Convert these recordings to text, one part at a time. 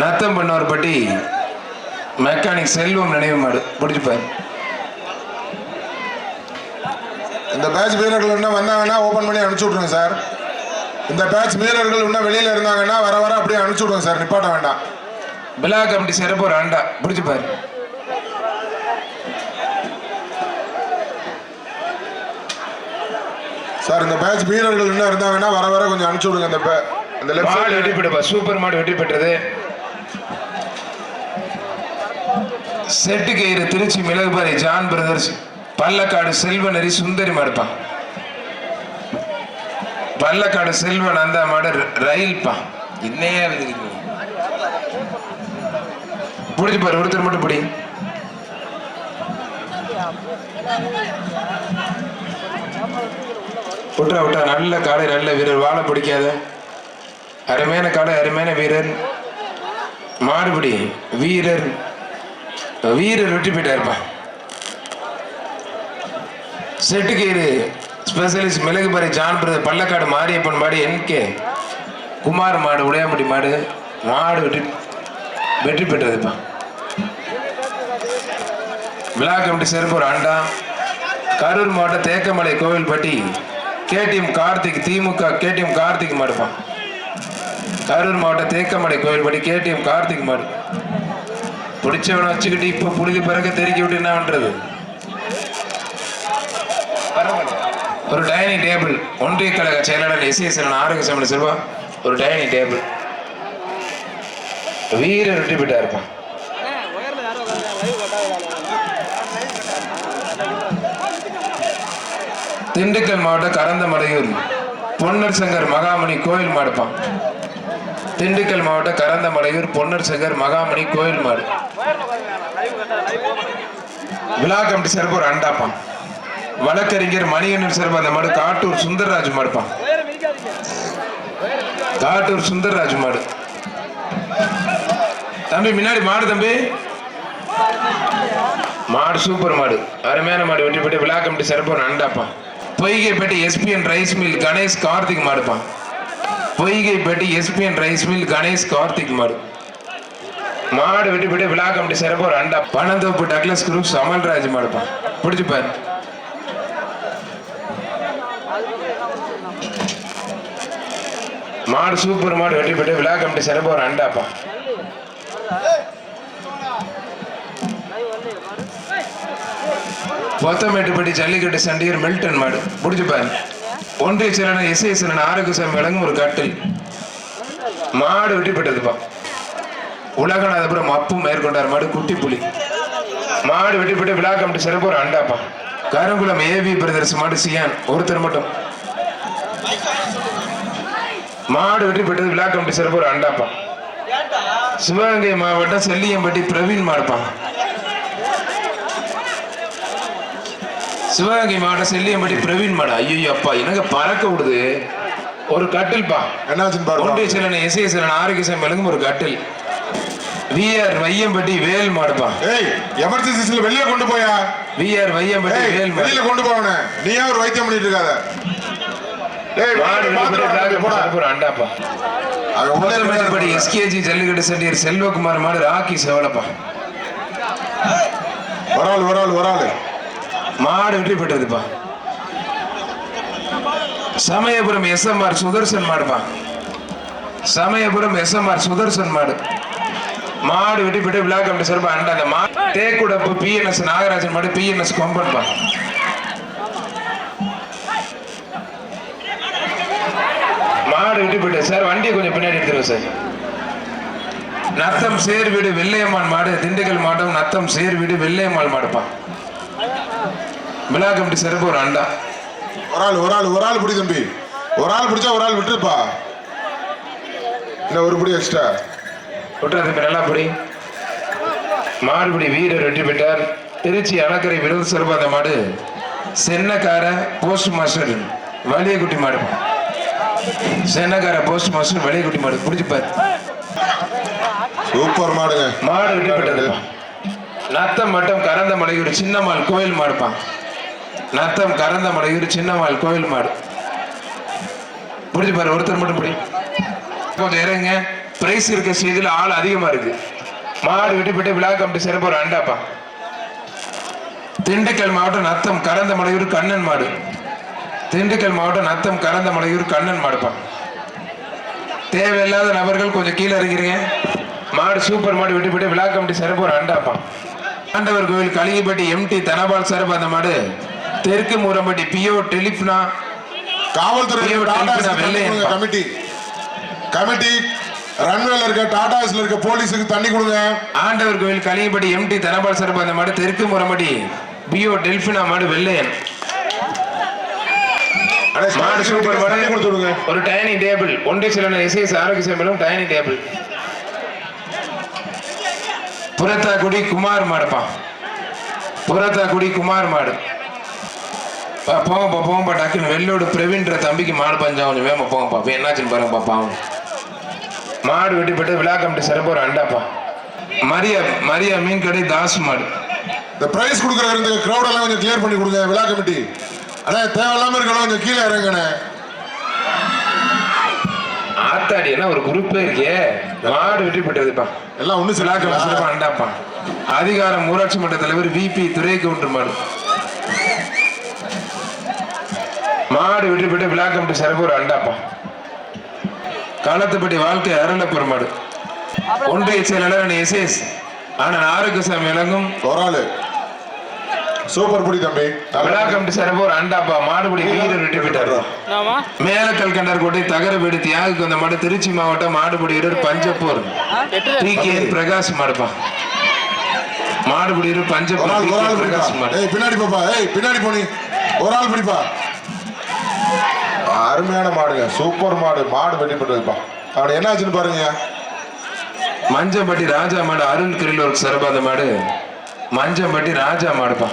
Natham பண்ணவர்பட்டி mechanic செல்வம் நினைவு மாடு. பிடிச்சிப்பார் இந்த பேட்ச் வீரர்கள் இன்னும் வந்தாங்கன்னா ஓப்பன் பண்ணி அனுப்பிச்சு விட்ருங்க சார். இந்த பேட்ச் வீரர்கள் இன்னும் வெளியில இருந்தாங்கன்னா வர வர அப்படியே அனுப்பிச்சு விடுங்க சார். நிப்பாட்ட வேண்டாம். பிலா கமிட்டி சிறப்பு ஒரு அண்டா. பிடிச்சிப்பார் சார் இந்த பேட்ச் வீரர்கள் இன்னும் இருந்தாங்கன்னா வர வர கொஞ்சம் அனுப்பிச்சு விடுங்க. இந்த இந்த லெஃப்ட் சூப்பர் மாடு வெற்றி பெற்றது. செட்டு கயிறு திருச்சி மிளகுபாரி ஜான் பிரதர்ஸ் பல்லக்காடு செல்வநரி சுந்தரி மாடுப்பான் பல்லக்காடு செல்வன் அந்த மாடு ரயில்பான் ரயில்பா. இன்னையே பிடிச்சி பாரு ஒருத்தர் மட்டும் பிடி. விட்டா விட்டா நல்ல காடை நல்ல வீரர். வாழை பிடிக்காத. அருமையான காடை அருமையான வீரர். மாடுபிடி வீரர். வீரர் வெற்றி போயிட்டாருப்பா. செட்டுக்கீரு specialist Milagupparai John brother Pallakkadu Mariyappan மாடு என்கே குமார் மாடு உடையாம்பட்டி மாடு மாடு வெற்றி வெற்றி பெற்றதுப்பா. விழா கமிட்டி செருப்பூர் அண்டா கரூர் மாவட்டம் தேக்கமலை கோவில்பட்டி கேடிஎம் கார்த்திக் திமுக கேடிஎம் கார்த்திக் மாடுப்பான் கரூர் மாவட்டம் தேக்கமலை கோவில்பட்டி கேடிஎம் கார்த்திக் மாடு. பிடிச்சவனை வச்சுக்கிட்டு இப்போ புழுதி பிறக்க தெரிக்க விட்டு என்ன பண்றது? ஒரு டைனிங் டேபிள் ஒன்றிய கழக செயலாளர் எஸ்எஸ்என் ஆரோக்கிய சமண செல்வா ஒரு டைனிங் டேபிள். வீர வெற்றி இருப்பான் திண்டுக்கல் மாவட்டம் கரந்தமடையூர். பொன்னர் சங்கர் மகாமணி கோயில் மாடுப்பான். திண்டுக்கல் மாவட்டம் கரந்தமடையூர் பொன்னர் சங்கர் மகாமணி கோயில் மாடு. விழா கமிட்டி சிறப்பு ஒரு அண்டாப்பான் வழக்கறிஞர் மணிகண்டன் சிறப்பு அந்த மாடு காட்டூர் சுந்தரராஜ் மாடுப்பான் காட்டூர் சுந்தரராஜ் மாடு. தம்பி முன்னாடி மாடு தம்பி. மாடு சூப்பர் மாடு. அருமையான மாடு. வெற்றி பெற்று விழா கமிட்டி சிறப்பு ஒரு அண்டாப்பான் Poigaipettai SPN rice mill Ganesh Karthik மாடுப்பான் Poigaipettai SPN rice mill Ganesh Karthik மாடு. மாடு விட்டு விட்டு விழா கமிட்டி சிறப்பு ஒரு அண்டா. பனந்தோப்பு டக்ளஸ் குரூப் அமல்ராஜ் மாடுப்பான் பிடிச்சிப்பார் மாடு சூப்பர் மாடு வெட்டி போட்டு விழா கமிட்டி சிறப்பு ஒரு அண்டாப்பா. பொத்தமேட்டுப்பட்டி ஜல்லிக்கட்டு சண்டியர் மில்டன் மாடு. பிடிச்சிப்பார் ஒன்றிய செயலாளர் எஸ்ஐ ஆரோக்கிய சாமி விளங்கும் ஒரு கட்டில். மாடு வெட்டி போட்டதுப்பா. உலகநாதபுரம் அப்பும் மேற்கொண்டார். மாடு குட்டி புலி. மாடு வெட்டி பெற்று விழா கமிட்டி சிறப்பு ஒரு அண்டாப்பா. கருங்குளம் ஏவி பிரதர்ஸ் மாடு சியான் ஒருத்தர் மட்டும். மாடு வெற்றி பெற்றது விழா கமிட்டி சிறப்பு ஒரு அண்டாப்பா. சிவகங்கை மாவட்டம் செல்லியம்பட்டி பிரவீன் மாடுப்பா. சிவகங்கை மாவட்டம் செல்லியம்பட்டி பிரவீன் மாடு. ஐயோ அப்பா எனக்கு பறக்க விடுது? ஒரு கட்டில்பா. பாருங்க ஒன்றிய செல்லன் எஸ்ஐ செல்லன் ஆரோக்கிய விளங்கும் ஒரு கட்டில். விஆர் வையம்பட்டி வேல் மாடுப்பா. ஏய் எமர்ஜென்சிஸ்ல வெளியே கொண்டு போயா? விஆர் வையம்பட்டி வேல் மாடு வெளியில கொண்டு போவனே. நீயா ஒரு வைத்தியம் பண்ணிட்டு இருக்காத? ஏய் மாடு வாங்கி போடா. ஒரு அண்டாப்பா. அது உள்ளே போய் எஸ்கேஜி ஜல்லிக்கட்டு செட்டியர் செல்வகுமார் மாடு ராக்கி செவலப்பா. வராள் வராள் வராள் மாடு வெற்றி பெற்றதுப்பா. சமயபுரம் எஸ்எம்ஆர் சுதர்சன் மாடுப்பா. சமயபுரம் எஸ்எம்ஆர் சுதர்சன் மாடு. மாடு வெட்டி பெற்று விழா கமிட்டி சிறப்பு அண்டா அந்த மா தேக்குடப்பு பிஎன்எஸ் நாகராஜன் மாடு பிஎன்எஸ் கொம்பன்பா மாடு வெட்டி போயிட்டு சார் வண்டியை கொஞ்சம் பின்னாடி எடுத்துருவோம் சார். நத்தம் சேர் வீடு வெள்ளையம்மாள் மாடு திண்டுக்கல் மாவட்டம் நத்தம் சேர் வீடு வெள்ளையம்மாள் மாடுப்பா. விழா கமிட்டி சிறப்பு ஒரு அண்டா. ஒரு ஆள் ஒரு ஆள் ஒரு ஆள் பிடி தம்பி. ஒரு ஆள் பிடிச்சா ஒரு ஆள் விட்டுருப்பா. இன்னும் ஒரு பிடி எக்ஸ்ட்ரா விட்டுற தம்பி நல்லா பிடி. மாடுபிடி வீரர் வெற்றி பெற்றார். திருச்சி அணக்கரை விருது சிறப்பு அந்த மாடு. சென்னக்கார போஸ்ட் மாஸ்டர் வலியகுட்டி மாடு. சென்னக்கார போஸ்ட் மாஸ்டர் வலியகுட்டி மாடு. பிடிச்சிப்பார் சூப்பர் மாடுங்க. மாடு வெற்றி பெற்றது. நத்தம் மட்டம் கரந்த மலையூர் சின்னம்மாள் கோயில் மாடுப்பா. நத்தம் கரந்த மலையூர் சின்னம்மாள் கோயில் மாடு. பிடிச்சி பாரு ஒருத்தர் மட்டும் பிடி. கொஞ்சம் இறங்க பிரைஸ் இருக்க ஸ்டேஜில் ஆள் அதிகமா இருக்கு. மாடு விட்டு விட்டு விழா கமிட்டி சிறப்பு ஒரு அண்டாப்பா. திண்டுக்கல் மாவட்டம் நத்தம் கரந்த மலையூர் கண்ணன் மாடு. திண்டுக்கல் மாவட்டம் நத்தம் கரந்த மலையூர் கண்ணன் மாடுப்பா. தேவையில்லாத நபர்கள் கொஞ்சம் கீழே இருக்கிறீங்க. மாடு சூப்பர் மாடு விட்டு விட்டு விழா கமிட்டி சிறப்பு ஒரு அண்டாப்பா. ஆண்டவர் கோவில் கலிங்கப்பட்டி எம்டி தனபால் சிறப்பு அந்த மாடு. தெற்கு மூரம்பட்டி பியோ டெலிஃபனா காவல்துறை. கமிட்டி. கமிட்டி ரன்வேல இருக்க டாடாஸ்ல இருக்க போலீஸுக்கு தண்ணி கொடுங்க. ஆண்டவர் கோவில் கலிங்கப்பட்டி எம்டி தனபால் சிறப்பு அந்த மாடு தெற்கு மூரம்பட்டி பியோ டெல்பினா மாடு வெள்ளையன் மாடு சூப்பர் மாடு. விடுங்க. ஒரு டைனிங் டேபிள் ஒன்றை சில எஸ்எஸ் ஆரோக்கிய சேமலும் டைனிங் டேபிள் புறத்தாக்குடி குமார் மாடுப்பா. புறத்தாக்குடி குமார் மாடு. போங்கப்பா போங்கப்பா டக்குன்னு. வெள்ளோடு பிரவீன்ற தம்பிக்கு மாடு பஞ்சம் கொஞ்சம் வேமா போங்கப்பா. என்னாச்சுன்னு பாருங்கப்பா பாவம். மாடு வெட்டிப்பட்டு விழா கமிட்டி சிறப்பு ஒரு அண்டாப்பா. மரியா மரியா மீன் கடை தாஸ் மாடு. இந்த பிரைஸ் கொடுக்குற இந்த கிரௌட் எல்லாம் கொஞ்சம் கிளியர் பண்ணி கொடுங்க விழா கமிட்டி. அண்ணே தேவையில்லாம இருக்கணும் கொஞ்சம் கீழே இறங்குண்ணே ஆத்தாடி என்ன ஒரு குரூப்பே இருக்கே மாடு வெற்றி பெற்றதுப்பா எல்லாம் ஒண்ணு விழா கமிட்டி சிறப்பு அண்டாப்பா. அதிகாரம் ஊராட்சி மன்ற தலைவர் விபி துரை கவுண்டர் மாடு. மாடு வெற்றி பெற்ற விழா கமிட்டி சிறப்பு ஒரு அண்டாப்பா. காலத்துப்பட்டி வாழ்க்கை அருளப்பர் மாடு ஒன்றிய செயலாளர் எஸ்எஸ் ஆனால் ஆரோக்கியசாமி விளங்கும். ஒரு ஆளு சூப்பர் புடி தம்பி. விழா கமிட்டி சிறப்பு ஒரு அண்டாப்பா மாடுபடி வீரர் வெற்றி பெற்றார். ஆமா. மேலக்கல் கண்டார் கோட்டை தகரபேடு தியாகுக்கு வந்த மாடு திருச்சி மாவட்டம் மாடுபடி வீரர் பஞ்சப்பூர். டி கே பிரகாஷ் மாடுப்பா. மாடுபடி வீரர் பஞ்சப்பூர். பிரகாஷ் மாடு. பின்னாடி பாப்பா. ஏய் பின்னாடி போனி. ஒரு ஆள் பிடிப்பா. அருமையான மாடுங்க. சூப்பர் மாடு. மாடு வெட்டி பண்ணுறதுப்பா அவன் என்ன ஆச்சுன்னு பாருங்க. மஞ்சம்பட்டி ராஜா மாடு அருள் கிரில் ஒரு சிறப்பாத மாடு. மஞ்சம்பட்டி ராஜா மாடுப்பா.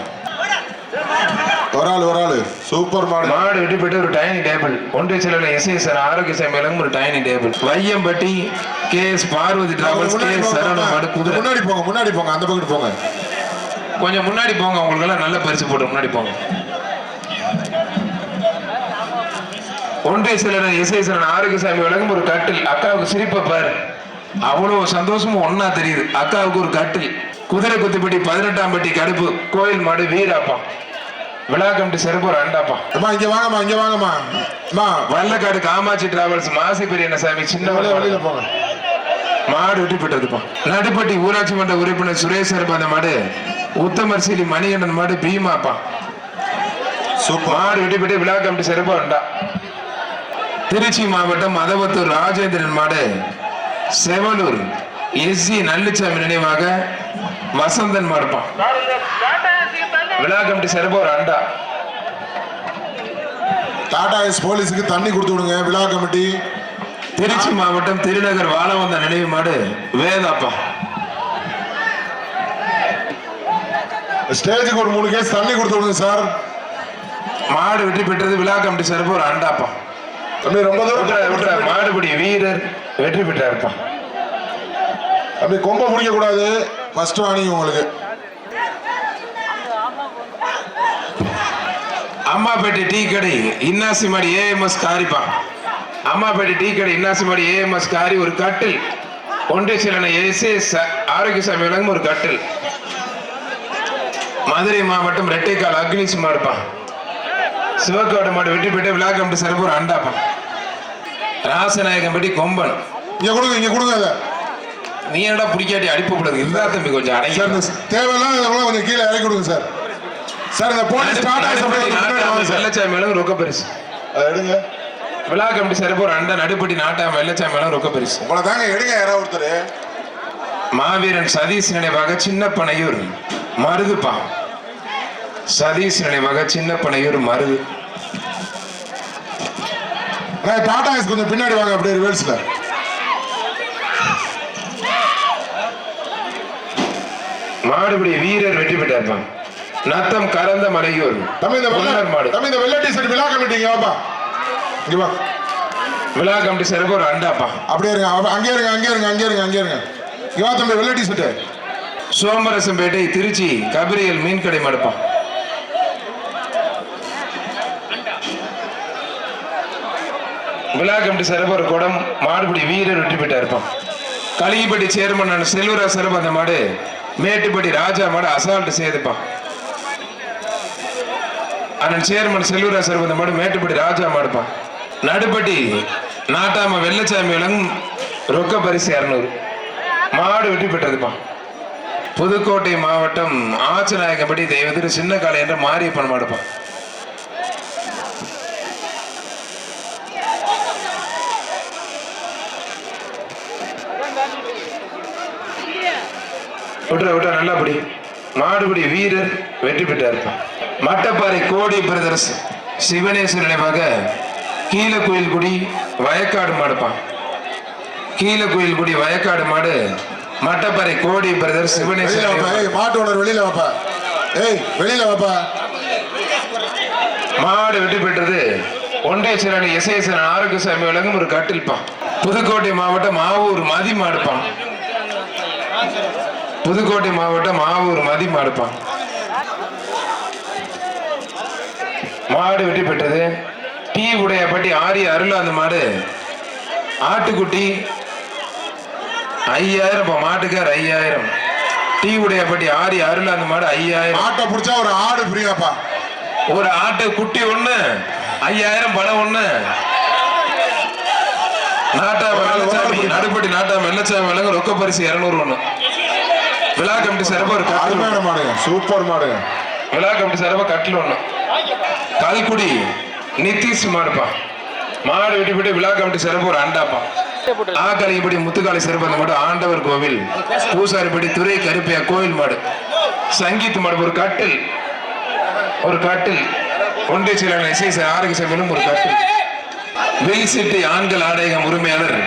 ஒரு ஆள் ஒரு ஆள். சூப்பர் மாடு. மாடு வெட்டி ஒரு டைனிங் டேபிள். ஒன்றிய செயலாளர் எஸ் எஸ் ஆரோக்கிய சமையலும் ஒரு dining table. Vaiyampatti K S Parvathi travels K S Saravana மாடு குதிரை. முன்னாடி போங்க. முன்னாடி போங்க. அந்த பக்கத்து போங்க. கொஞ்சம் முன்னாடி போங்க. உங்களுக்கு எல்லாம் நல்ல பரிசு போட்டு முன்னாடி போங்க. செயலர் எஸ் எஸ் ஆரோக்கியசாமி வழங்கும் ஒரு கட்டில். அக்காவுக்கு சிரிப்பை பாரு. அவ்வளவு சந்தோஷமும் ஒண்ணா தெரியுது. அக்காவுக்கு ஒரு கட்டில். குதிரை குத்திப்பட்டி பதினெட்டாம் பட்டி கடுப்பு. கோயில் மாடு வீராப்பா. விழா கமிட்டி சிறப்பு ஒரு அண்டாப்பா. அம்மா இங்க வாங்கம்மா இங்க வாங்கம்மா. அம்மா. வல்லக்காடு காமாட்சி டிராவல்ஸ் மாசி பெரியண்ணசாமி சின்ன வெளியில வெளியில போங்க. மாடு வெட்டி பெற்றதுப்பா நடுப்பட்டி ஊராட்சி மன்ற உறுப்பினர் சுரேஷ் சார் அந்த மாடு. உத்தமர் சீலி மணிகண்டன் மாடு பீமாப்பா. மாடு வெட்டி பெற்று விழா கமிட்டி சிறப்பு உண்டா திருச்சி மாவட்டம் மதவத்தூர் ராஜேந்திரன் மாடு செவலூர் எஸ்சி நல்லுச்சாமி நினைவாக வசந்தன் மாடுப்பா விழா கமிட்டி சிறப்பு ஒரு அண்டா. டாடா எஸ் போலீஸுக்கு தண்ணி கொடுத்து விடுங்க விழா கமிட்டி. திருச்சி மாவட்டம் திருநகர் வாழவந்த நினைவு மாடு வேதாப்பா. ஸ்டேஜுக்கு ஒரு மூணு கேஸ் தண்ணி கொடுத்து விடுங்க சார். மாடு வெற்றி பெற்றது விழா கமிட்டி சிறப்பு ஒரு அண்டாப்பா. தம்பி ரொம்ப தூரம் மாடுபிடி வீரர் வெற்றி பெற்றாருப்பா. தம்பி கொம்ப பிடிக்க கூடாது ஃபர்ஸ்ட் வாணிங்க உங்களுக்கு. அம்மாப்பேட்டை டீ கடை இன்னாசிமாடி ஏஎம்எஸ் காரிப்பா. அம்மாப்பேட்டை டீ கடை இன்னாசிமாடி ஏஎம்எஸ் காரி ஒரு கட்டில். ஒன்றை சிலன எஸ்எஸ் ஆரோக்கியசாமி விளங்கும் ஒரு கட்டில். மதுரை மாவட்டம் ரெட்டைக்கால் அக்னிஸ் மாடுப்பா. சிவக்கோட்டை மாடு வெற்றி பெற்று விழா கமிட்டி சிறப்பு ஒரு அண்டாப்பா ராசநாயகம்பட்டி கொம்பன். இங்க கொடுங்க இங்க கொடுங்க அதை. நீ என்னடா பிடிக்காட்டி அடிப்பக்கூடாது இருந்தா தம்பி கொஞ்சம் அடங்கி. சார் இந்த தேவையில்லாத கொஞ்சம் கீழே இறக்கி கொடுங்க சார். சார் இந்த போலீஸ் வாங்க சார். வெள்ளச்சாமி விளங்கும் ரொக்க பரிசு. அதை எடுங்க. விழா கமிட்டி சிறப்பு ஒரு அண்டா நடுப்பட்டி நாட்டாம வெள்ளச்சாமி விளங்கும் ரொக்க பரிசு. உங்களை தாங்க எடுங்க யாராவது ஒருத்தர். மாவீரன் சதீஷ் நினைவாக சின்ன பனையூர் மருதுப்பா சதீஷ் நினைவாக சின்ன பனையூர் மருது டாடா எஸ் கொஞ்சம் பின்னாடி வாங்க அப்படியே ரிவர்ஸ்ல மாடுபிடி வீரர் வெற்றி பெற்றார்ப்பா நத்தம் கரந்த மலையூர். பொன்னர் மாடு. இந்த வெள்ளை டிஷர்ட் விழா கமிட்டி இங்க வாப்பா. இங்க வா. விழா கமிட்டி சிறப்பு ஒரு அண்டாப்பா. அப்படியே இருங்க அங்கே இருங்க அங்கே இருங்க அங்கே இருங்க அங்கே இருங்க. இங்க வா தம்பி வெள்ளை டிஷர்ட் சோமரசம்பேட்டை திருச்சி கபிரியல் மீன் கடை விழா கமிட்டி சிறப்பு ஒரு குடம் மாடுபிடி வீரர் வெற்றி பெற்றார்ப்பா கலிகிப்பட்டி சேர்மன் செல்வராஜ் சிறப்பு அந்த மாடு மேட்டுப்பட்டி ராஜா மாடு அசால்ட் செய்துப்பான் அண்ணன் சேர்மன் செல்வராஜ் சிறப்பு அந்த மாடு மேட்டுப்பட்டி ராஜா மாடுப்பான் நடுப்பட்டி நாட்டாம வெள்ளச்சாமி விலங்கும் ரொக்க பரிசு இரநூறு மாடு வெற்றி பெற்றதுப்பான் புதுக்கோட்டை மாவட்டம் ஆச்சநாயகப்படி தெய்வத்திற்கு சின்ன காலை என்ற மாரியப்பன் மாடுப்பான் விட்டுற விட்டா நல்லா படி. மாடுபிடி வீரர் வெற்றி பெற்றார். மட்டப்பாறை கோடி பிரதர்ஸ் சிவனேஸ்வர நினைவாக கீழக்குயில்குடி வயக்காடு மாடுப்பான் கீழக்குயில்குடி வயக்காடு மாடு மட்டப்பாறை கோடி பிரதர்ஸ் வெளியில சிவனேஸ்வர வாப்பா. நினைவாக. ஏய் மாட்டு ஓனர் வெளியில வாப்பா. ஏய் வெளியில வாப்பா. மாடு வெற்றி பெற்றது ஒன்றையச்சரணி எஸ்ஐசன் ஆரோக்கியசாமி விலங்கும் ஒரு கட்டில்பான் புதுக்கோட்டை மாவட்டம் ஆவூர் மதி மாடுப்பான் புதுக்கோட்டை மாவட்டம் ஆவூர் மதி மாடுப்பான் மாடு வெற்றி பெற்றது. டீ உடையப்பட்டி ஆரிய அருள் அந்த மாடு. ஆட்டுக்குட்டி ஐயாயிரம் இப்போ மாட்டுக்கார் ஐயாயிரம். டீ உடையப்பட்டி ஆரிய அருள் அந்த மாடு ஐயாயிரம். ஆட்டை பிடிச்சா ஒரு ஆடு ஃப்ரீயாப்பா. ஒரு ஆட்டு குட்டி ஒண்ணு ஐயாயிரம் பணம் ஒண்ணு. நாட்டா வெள்ளச்சாமி நடுப்பட்டி நாட்டா வெள்ளச்சாமி விலங்கு ரொக்க பரிசு இருநூறு ஒண்ணு. விழா கமிட்டி சிறப்பு ஒரு அருமையான மாடுங்க சூப்பர் மாடுங்க. விழா கமிட்டி சிறப்பு கட்டில் ஒண்ணு. கல்குடி நிதிஷ் மாடுப்பா. மாடு வெட்டி போட்டு விழா கமிட்டி சிறப்பு ஒரு அண்டாப்பா. ஆக்கலிப்படி முத்துக்காளி சிறப்பு மாடு ஆண்டவர் கோவில். பூசாரிப்படி துறை கருப்பையா கோவில் மாடு. சங்கீத் மாடு ஒரு கட்டில். ஒரு கட்டில். ஒன்றிய செயலாளர் எஸ் ஆரோக்கிய சபையிலும் ஒரு கட்டில். வில் சிட்டி ஆண்கள் ஆடையகம் உரிமையாளர்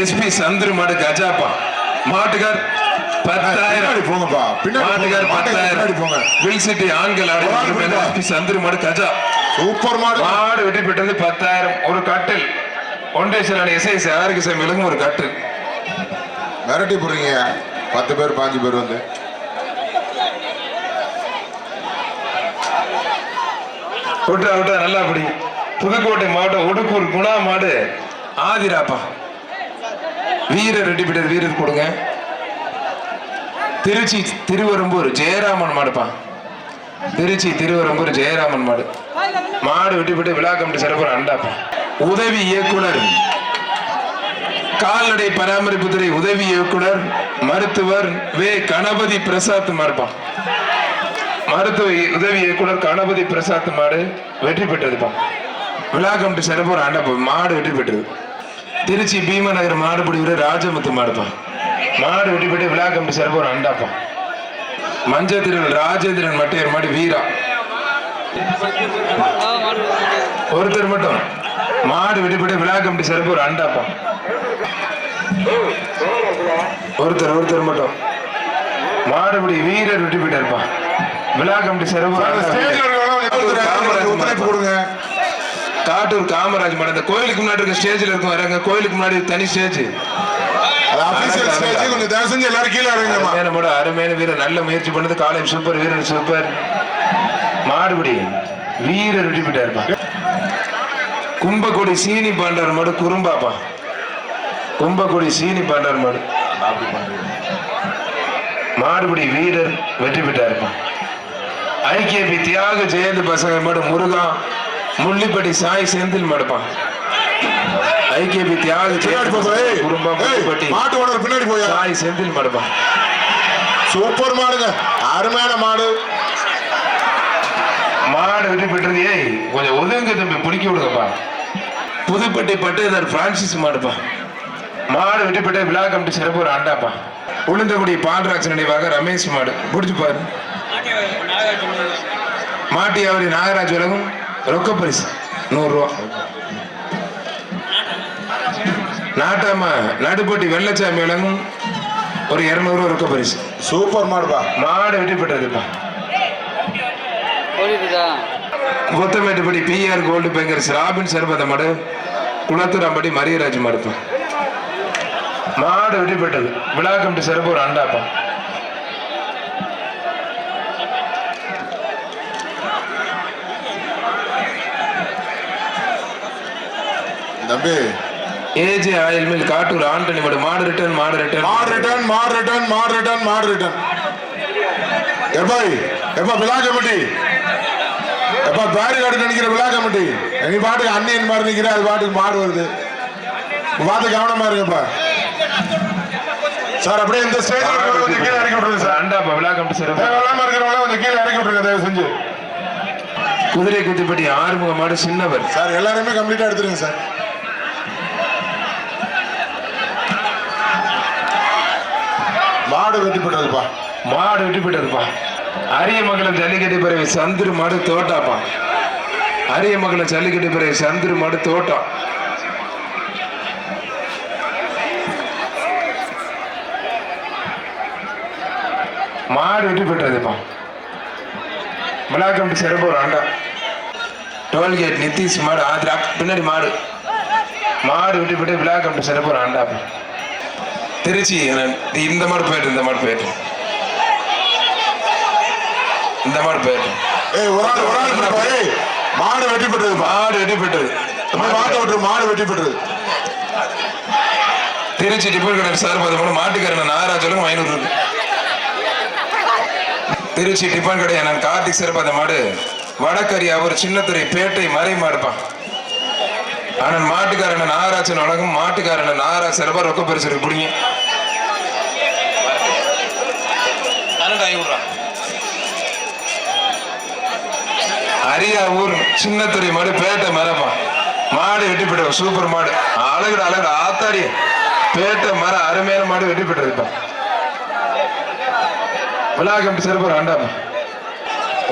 எஸ்பி சந்திரமாடு கஜாப்பா. மாட்டுக்கார் பத்தாயிரம். போங்கப்பா பின்னாடி பத்தாயிரம். போங்க. வில் சிட்டி ஆண்கள் எஸ்பி சந்திரமாடு கஜா. சூப்பர் மாடு. மாடு வெட்டி பெற்றது பத்தாயிரம். ஒரு கட்டில். செயலாளர் எஸ் ஆரோக்கிய சபையிலும் ஒரு கட்டில். மிரட்டி போடுறீங்க. பத்து பேர் பாஞ்சு பேர் வந்து. விட்டா விட்டா நல்லா அப்படி புதுக்கோட்டை மாவட்டம் உடுக்கூர் குணா மாடு. ஆதிராப்பா. வீரர் ரெட்டி வீரர் கொடுங்க. திருச்சி திருவரம்பூர் ஜெயராமன் மாடுப்பா. திருச்சி திருவரம்பூர் ஜெயராமன் மாடு. மாடு வெட்டி விட்டு விழா கமிட்டி சிறப்பு அண்டாப்பா. உதவி இயக்குனர். கால்நடை பராமரிப்பு துறை உதவி இயக்குனர் மருத்துவர் வே. கணபதி பிரசாத் மாடுப்பா. மருத்துவ உதவி இயக்குனர் கணபதி பிரசாத் மாடு வெற்றி பெற்றதுப்பா. விழா கமிட்டி சிறப்பு ஆண்டப்பா மாடு வெற்றி பெற்றது. திருச்சி பீமநகர் மாடுபிடி வீரர் ராஜமுத்து மாடுப்பா. மாடு பெற்று விழா கமிட்டி சிறப்பு ஒரு அண்டாப்பா மஞ்சள் திருவள் ராஜேந்திரன் மட்டையர் மாடு வீரா. ஒருத்தர் மட்டும் மாடு பெற்று விழா கமிட்டி சிறப்பு ஒரு அண்டாப்பா ஒருத்தர் ஒருத்தர் மட்டும் மாடுபிடி வீரர் வெற்றி பெற்றார்ப்பா விழா கமிட்டி ஒரு கொடுங்க. காட்டூர் காமராஜ் மாடு. இந்த கோயிலுக்கு முன்னாடி இருக்க ஸ்டேஜ்ல இருக்கும் வரங்க கோயிலுக்கு முன்னாடி தனி ஸ்டேஜ். கொஞ்சம் தயவு செஞ்சு எல்லாரும் கீழே அருமையான மாடு அருமையான வீரர் நல்ல முயற்சி பண்ணது காலையும் சூப்பர் வீரர் சூப்பர். மாடுபிடி வீரர் வெற்றி பெற்றார்ப்பா. கும்பக்கொடி சீனி பாண்டார் மாடு குறும்பாப்பா. கும்பக்கொடி சீனி பாண்டார் மாடு. மாடுபிடி வீரர் வெற்றி பெற்றார்ப்பா. ஐக்கியபி தியாக ஜெயந்தி பசங்க மாடு முருகா முள்ளிப்பட்டி சாய் செந்தில் மாடுப்பா. ஐக்கியபி தியாக முள்ளிப்பட்டி மாட்டு ஓனர் பின்னாடி போயா? சாய் செந்தில் மாடுப்பா சூப்பர் மாடுங்க. அருமையான மாடு. மாடு வெற்றி பெற்றது ஏய் கொஞ்சம் ஒதுங்க தம்பி பிடிக்க விடுங்கப்பா. புதுப்பட்டி பட்டேதார் பிரான்சிஸ் மாடுப்பா. மாடு வெற்றி பெற்ற விழா கமிட்டி சிறப்பு ஒரு ஆண்டாப்பா. உளுந்தகுடி பால்ராஜ் நினைவாக ரமேஷ் மாடு. பிடிச்சு பாரு. மாட்டி அவரி நாகராஜ் உலகம் ரொக்க பரிசு. நூறுரூவா நாட்டாம நடுப்பட்டி வெள்ளச்சாமி விலங்கும் ஒரு இரநூறுவா ரொக்க பரிசு. சூப்பர் மாடுப்பா. மாடு வெற்றி பெற்றதுப்பா Kothamettupatti PR gold bankers Robin சர்பத மாடு குளத்துராம்படி மரியராஜ் மாடுப்பா. மாடு வெற்றி பெற்றது விழா கமிட்டி சிறப்பு ஒரு அண்டாப்பா. தம்பி AJ oil mill Kattur Antony மாடு மாடு ரிட்டர்ன் மாடு ரிட்டர்ன் மாடு ரிட்டர்ன் மாடு ரிட்டர்ன் மாடு ரிட்டர்ன் மாடு ரிட்டர்ன் எப்பாய் எப்பா விழா கமிட்டி எப்பா பேரி கார்டு நினைக்கிற விழா கமிட்டி நீ பாட்டுக்கு அண்ணியன் மாதிரி நிக்கிற அது பாட்டுக்கு மாடு வருது. பார்த்து கவனமா இருங்கப்பா. சார் அப்படியே இந்த ஸ்டேஜ் கொஞ்சம் கீழே இறக்கி விட்டுருங்க சார். அண்டாப்பா விழா கமிட்டி சிறப்பு. தேவையில்லாம இருக்கிறவங்கள கொஞ்சம் கீழே இறக்கி விட்டுருங்க தயவு செஞ்சு. குதிரை குத்திப்பட்டி ஆறுமுக மாடு சின்னவர். சார் எல்லாருமே கம்ப்ளீட்டா எடுத்துருங்க சார். மாடு வெட்டி போட்டதுப்பா. மாடு வெட்டி போட்டதுப்பா. அரியமங்கலம் ஜல்லிக்கட்டு பிறகு சந்துரு மாடு தோட்டாப்பா. அரியமங்கலம் ஜல்லிக்கட்டு பிறகு சந்துரு மாடு தோட்டம். மாடு வெட்டி போட்டதுப்பா. மிளாக்கம்பி சிறப்பு ஒரு ஆண்டா. டோல்கேட் நிதிஷ் மாடு ஆதிரா பின்னாடி மாடு. மாடு விட்டு விழா கம்பி சிறப்பு ஒரு ஆண்டாப்பா. திருச்சி இந்த மாடு போயிட்டு இந்த மாடு போயிட்டு. இந்த மாடு போயிட்டு. ஏய் ஒரு ஆள் ஒரு ஆள் மாடு வெட்டி போட்டதுப்பா மாடு வெட்டி போயிட்டது மாட்டை விட்டு மாடு வெட்டி போட்டது திருச்சி டிப்பர் கடை சார் பார்த்து மாட்டுக்காரன் நாகராஜ் சொல்லுங்க ஐநூறு இருக்கு திருச்சி டிப்பன் கடை நான் கார்த்திக் சார் பார்த்த மாடு வடக்கரி அவர் சின்னத்துறை பேட்டை மறை மாடுப்பான் ஆனால் மாட்டுக்காரன் நாகராஜன் வழங்கும் மாட்டுக்காரன் நாகராஜ் சிறப்பா ரொக்க பரிசு இருக்கு பிடிங்க. அரியா ஊர் சின்னத்துறை மாடு பேட்டை மரமா? மாடு வெட்டி போயிட்டு சூப்பர் மாடு. அழகுட அழகுட ஆத்தாடி. பேட்டை மரம் அருமையான மாடு வெட்டி போயிட்டு விழாக்கம் சிறப்பு ரெண்டாம்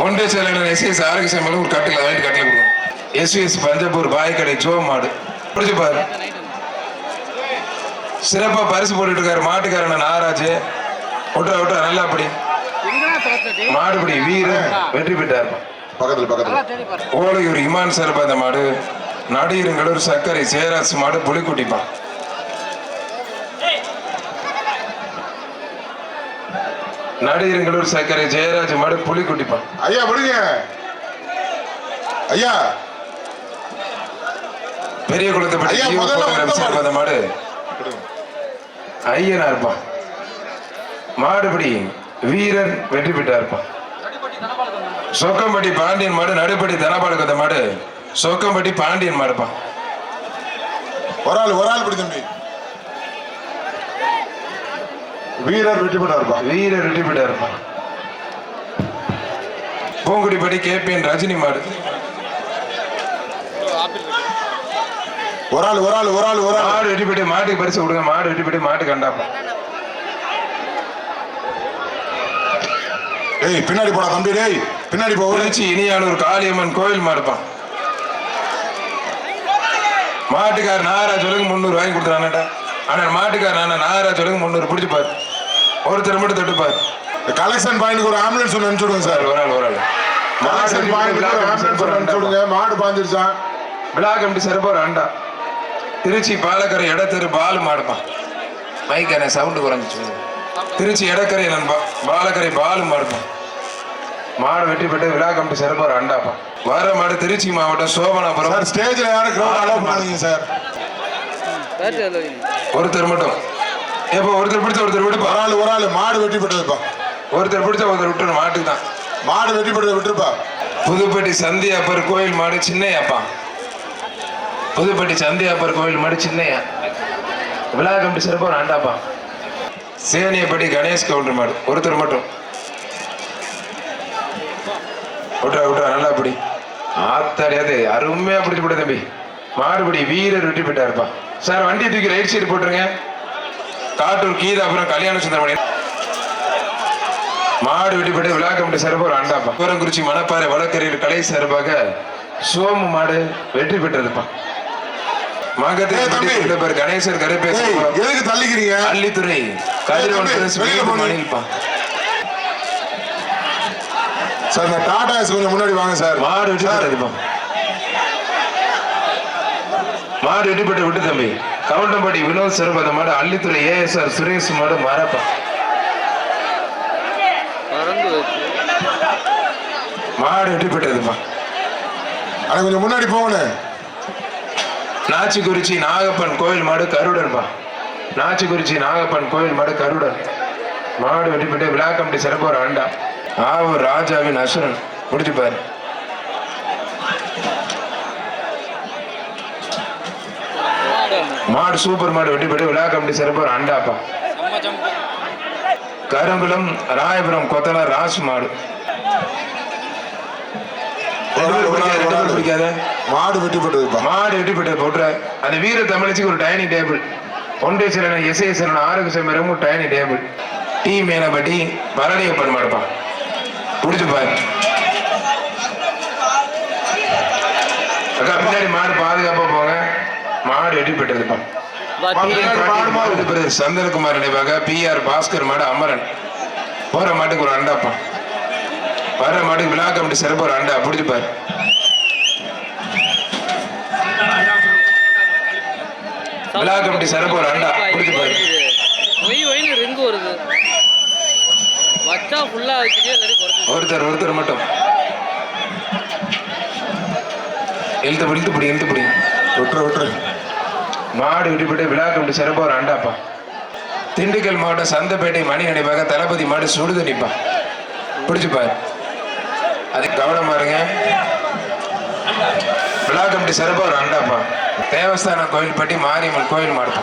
ஒன்றிய செயலாளர் எஸ்எஸ் ஆரோக்கிய மேலும் ஒரு கட்டில வாங்கிட்டு கட்டில கொடுக்கும் எஸ்விஎஸ் பஞ்சப்பூர் பாய்க்கடை ஜோ மாடு. பிடிச்சு பாரு. சிறப்பா பரிசு போட்டுட்டு இருக்காரு மாட்டுக்காரன் நாகராஜ். விட்டுறா விட்டுற நல்லா அப்படி மாடுபடி வீரன் வெற்றி பெற்றார். பக்கத்துல பக்கத்துல. ஓலையூர் இமான் சரபாத மாடு. நடிகருங்களூர் சர்க்கரை சேராசு மாடு புலிக்குட்டிப்பான் நடிகருங்களூர் சர்க்கரை ஜெயராஜ் மாடு புலிக்குட்டிப்பான் ஐயா விடுங்க. ஐயா. பெரிய வந்த சரபாத மாடு. ஐயனா இருப்பான் மாடுபடி வீரன் வெற்றி பெற்றா இருப்பான் சொக்கம்பட்டி பாண்டியன் மாடு நடுப்பட்டி தனபாடு கொத்த மாடு. சொக்கம்பட்டி பாண்டியன் மாடுப்பான் ஒரு ஆள் ஒரு ஆள் பிடி தம்பி. வீரர் வெட்டி போட்டாருப்பா வீரர் வெற்றி பெற்றா இருப்பான் பூங்குடிப்பட்டி கேபிஎன் ரஜினி மாடு. ஒரு ஆள் ஒரு ஆள் ஒரு ஆள் ஒரு ஆள். வெட்டி மாட்டுக்கு பரிசு கொடுங்க. மாடு வெட்டி பெட்டி மாட்டு கண்டாப்பா ஏய் பின்னாடி போடா தம்பி டேய். பின்னாடி போ. திருச்சி இனியானூர் காளியம்மன் கோவில் மாடுப்பான் மாட்டுக்கார் நாகராஜ் சொல்லுங்க முந்நூறு வாங்கி கொடுத்துறானடா. ஆனா மாட்டுக்கார் நானா நாகராஜ் சொல்லுங்க முந்நூறு பிடிச்சு பாரு ஒருத்தர் மட்டும் தொட்டு பாரு கலெக்ஷன் பாயிண்ட்க்கு ஒரு ஆம்புலன்ஸ் ஒன்று அனுப்பிச்சு விடுங்க சார். ஒரு ஆள் ஒரு ஆள். கலெக்ஷன் பாயிண்ட்க்கு ஒரு ஆம்புலன்ஸ் ஒன்று அனுப்பிச்சு விடுங்க. மாடு பாஞ்சிருச்சான் விழா கமிட்டி சிறப்பு ஒரு அண்டா திருச்சி பாலக்கரை இடத்தெரு பால் மாடுப்பான் மைக்கான சவுண்டு குறைஞ்சிச்சு. திருச்சி இடக்கரை நண்பா பாலக்கரை பால் மாடுப்பான் மாடு வெட்டி பெற்று விழா கமிட்டி சிறப்பு ஒரு அண்டாப்பா. வர மாடு திருச்சி மாவட்டம் சோபனாபுரம். சார் ஸ்டேஜ்ல யாரும் கிரௌண்ட் அலோவ் பண்ணாதீங்க சார். ஒருத்தர் மட்டும். எப்போ ஒருத்தர் பிடிச்ச ஒருத்தர் விடுப்பா ஒரு ஆள் ஒரு ஆள் மாடு வெட்டி போட்டதுப்பா ஒருத்தர் பிடிச்ச ஒருத்தர் விட்டுரு மாட்டுக்கு தான் மாடு வெட்டி போட்டதை விட்டுருப்பா. புதுப்பட்டி சந்தியாப்பர் கோயில் மாடு சின்னையாப்பா. புதுப்பட்டி சந்தியாப்பர் கோயில் மாடு சின்னையா. விழா கமிட்டி சிறப்பு ஒரு ஆண்டாப்பா சேனியப்பட்டி கணேஷ் கவுண்டர் மாடு. ஒருத்தர் மட்டும். விட்றா விட்றா நல்லா அப்படி ஆத்தாடியாது அருமையா பிடிச்சு போட தம்பி. மாடுபடி வீரர் வெட்டி போயிட்டாருப்பா சார் வண்டியை தூக்கி ரைட் சைடு போட்டுருங்க. காட்டூர் கீதாபுரம் கல்யாண சுந்தரமணி. மாடு வெட்டி போட்டு விழா கமிட்டி சிறப்பு ஒரு அண்டாப்பா. கூரங்குறிச்சி மணப்பாறை வழக்கறிஞர் கலை சார்பாக சோமு மாடு வெற்றி பெற்றதுப்பா. மகத்தில் பேர் கணேசர் கரைப்பேச எதுக்கு தள்ளிக்கிறீங்க? அள்ளித்துறை. கதிரவன் தம்பி, பிரதேசம் வெளியில வீட்டு போங்க. மணில்பா சார் இந்த டாடா கொஞ்சம் முன்னாடி வாங்க சார். மாடு வெட்டி மாடு வெட்டி போட்டு விட்டு தம்பி. கவுண்டம்பட்டி வினோத் சிறப்பு அந்த மாடு அள்ளித்துறை ஏஎஸ்ஆர் சுரேஷ் மாடு மரப்பா மாடு வெட்டி போட்டதுப்பா. அண்ணா கொஞ்சம் முன்னாடி போங்கண்ணே. நாச்சிக்குறிச்சி நாகப்பன் கோயில் மாடு கருடன்பா. நாச்சிக்குறிச்சி நாகப்பன் கோயில் மாடு கருடன். மாடு வெட்டிப்பட்டு விழா கமிட்டி சிறப்பு ஒரு ஆண்டா. ஆவூர் ராஜாவின் அசுரன். முடிச்சு பாரு. மாடு சூப்பர் மாடு வெட்டிப்பட்டு விழா கமிட்டி சிறப்பு அண்டாப்பா. கருங்குளம் ராயபுரம் கொத்தனார் ராசு மாடு. பிடிக்காத, மாடு வெட்டி போட்டதுப்பா மாடு வெட்டிப்பட்டு போட்டுற. அந்த வீர தமிழச்சிக்கு ஒரு டைனிங் டேபிள். ஒன்றை சிலன எஸ்ஐ சிலன ஆரோக்கிய dining table. T Melapatti Baraniyappan மாடுப்பான் அக்கா பின்னாடி மாடு பாதுகாப்பா போங்க மாடு வெட்டிப்பட்டதுப்பா சந்தனகுமார் நினைவாக பி ஆர் பாஸ்கர் மாடு அமரன் போற மாட்டுக்கு ஒரு அண்டாப்பா வர மாட்டுக்கு விழா கமிட்டி சிறப்பு ஒரு அண்டா பிடிச்சு பாரு விழா கமிட்டி சிறப்பு ஒரு அண்டா பிடிச்சு பாரு ஒய் ஒயின்னு ரிங்கு வருது வச்சா ஃபுல்லா ஒருத்தர் ஒருத்தர் மட்டும். இழுத்து பிடி, இழுத்து பிடி இழுத்து பிடி. விட்டுரு விட்டுரு மாடு விட்டுப்பட்டு விழா கமிட்டி சிறப்பு ஒரு அண்டாப்பா. திண்டுக்கல் மாவட்டம் சந்தப்பேட்டை மணி நினைவாக தளபதி மாடு சுடுது நிப்பா. பிடிச்சு பாரு. அது கவனமா இருங்க. விழா கமிட்டி சிறப்பு ஒரு அண்டாப்பா. தேவஸ்தானம் கோயில்பட்டி மாரியம்மன் கோயில் மாடுப்பா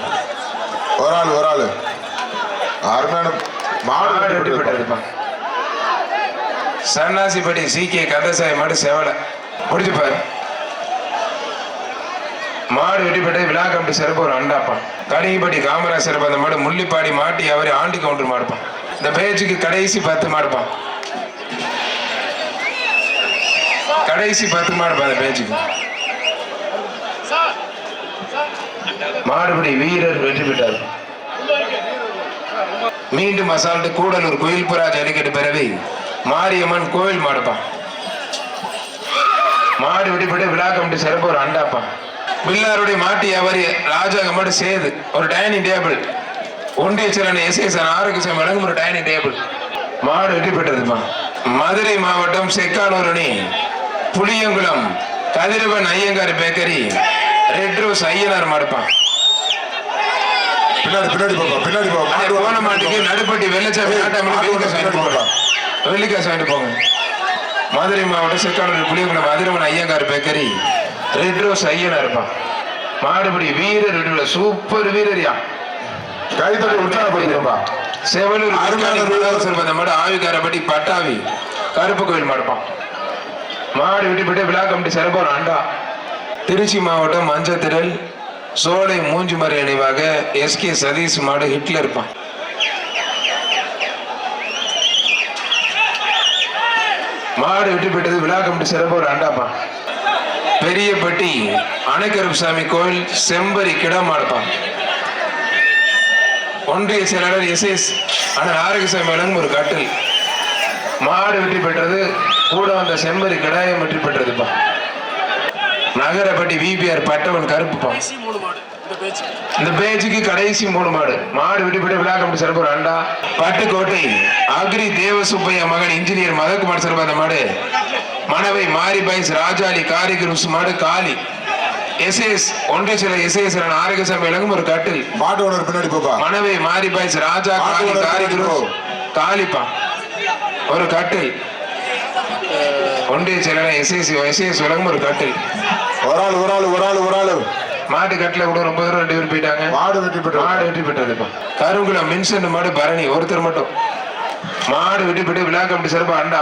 ஒரு ஆள் ஒரு ஆள். அருமையான மாடு மாடு வெட்டி போட்டதுப்பா வெட்டிப்பட்டதுப்பா சன்னாசிப்பட்டி சி கே கந்தசாமி மாடு செவலை. முடிச்சு பாரு. மாடு வெட்டிப்பட்டு விழா கமிட்டி சிறப்பு ஒரு அண்டாப்பா. கடிகைப்பட்டி காமராஜ் சிறப்பு அந்த மாடு முள்ளிப்பாடி மாட்டி அவரே ஆண்டி கவுண்டர் மாடுப்பான் இந்த பேச்சுக்கு கடைசி பத்து மாடுப்பான் கடைசி பத்து மாடுப்பா அந்த பேச்சுக்கு. மாடுபடி வீரர் வெற்றி பெற்றார். மீண்டும் அசால்ட்டு கூடலூர் கோயில் புறா ஜல்லிக்கட்டு பிறவி மாரியம்மன் கோயில் மாடுப்பான் மாடு விடுபட்டு விழா கமிட்டி சிறப்பு ஒரு அண்டாப்பா. பில்லாருடைய மாட்டி அவரி ராஜா மாடு சேது. ஒரு டைனிங் டேபிள். ஒன்றிய சிலன் எஸ்எஸ்என் ஆரோக்கியம் வழங்கும் ஒரு டைனிங் டேபிள். மாடு வெற்றி பெற்றதுப்பா. மதுரை மாவட்டம் Sekkanur Puliyankulam Kathiravan Iyengar bakery red rose Ayyanar மாடுப்பான் பின்னாடி பின்னாடி போப்பா பின்னாடி போ அதே மாடு போன மாட்டுக்கு நடுப்பட்டி வெள்ளச்சாமி வெள்ளிக்காசு வாங்கிட்டு போங்க. போங்க. மதுரை மாவட்டம் செக்கானூர் புளியங்குளம் அதிரவன் ஐயங்கார் பேக்கரி. ரெட் ரோஸ் ஐயனா இருப்பான். மாடுபடி வீரர் ரெண்டு சூப்பர் வீரரியா. கை தட்டி உற்சாகப்படுத்துப்பா செவலூர் அருமையான மாடு ஆவிக்காரப்பட்டி பட்டாவி. கருப்பு கோயில் மாடுப்பான். மாடு விட்டுப்பட்டு விழா கமிட்டி சிறப்பு ஒரு அண்டா. திருச்சி மாவட்டம் மஞ்சத்திரல் சோலை மூஞ்சு மறையணைவாக எஸ் கே சதீஷ் மாடு ஹிட்லர் இருப்பான் மாடு விட்டுப்பட்டது விழா கமிட்டி சிறப்பு ஒரு அண்டாப்பா பெரியப்பட்டி அணைக்கருப்புசாமி கோயில் செம்பரி கிடம் மாடுப்பான் ஒன்றிய செயலாளர் எஸ் எஸ் அண்ணன் ஆரோக்கியசாமி வழங்கும் ஒரு கட்டில். மாடு வெற்றி பெற்றது கூட வந்த செம்பரி கிடாயம் வெற்றி பெற்றதுப்பா நகரப்பட்டி விபிஆர் பட்டவன் கருப்புப்பா இந்த பேச்சுக்கு கடைசி மூணு மாடு. மாடு வெட்டி பெற்று விழா கமிட்டி சிறப்பு அண்டா பட்டுக்கோட்டை அக்ரி தேவசுப்பையா மகன் இன்ஜினியர் மதகுமார் சிறப்பு அந்த மாடு. மணவை மாரி பைஸ் ராஜாலி காரி குரூஸ் மாடு காளி. எஸ்எஸ் ஒன்றிய சில எஸ்எஸ் ஆரோக்கியசாமி வழங்கும் ஒரு கட்டில். மாட்டு ஓனர் பின்னாடி போப்பா. மணவை மாரி பாய்ஸ் ராஜா காளி மாட்டோட காரி பேரு குரு காளிப்பா. ஒரு கட்டில். ஒன்றிய செயலாளர் எஸ்எஸ் எஸ்எஸ் வழங்கும் ஒரு கட்டில் ஒரு ஆள் ஒரு ஆள் ஒரு ஆள் ஒரு ஆள் மாட்டு கட்டில கூட ரொம்ப தூரம் ரெண்டு பேர் போயிட்டாங்க. மாடு வெட்டி போட்டு மாடு வெட்டி பெற்றதுப்பா கருங்குளம் மின்சன் மாடு பரணி ஒருத்தர் மட்டும். மாடு வெட்டி பெற்று விழா கமிட்டி சிறப்பு அண்டா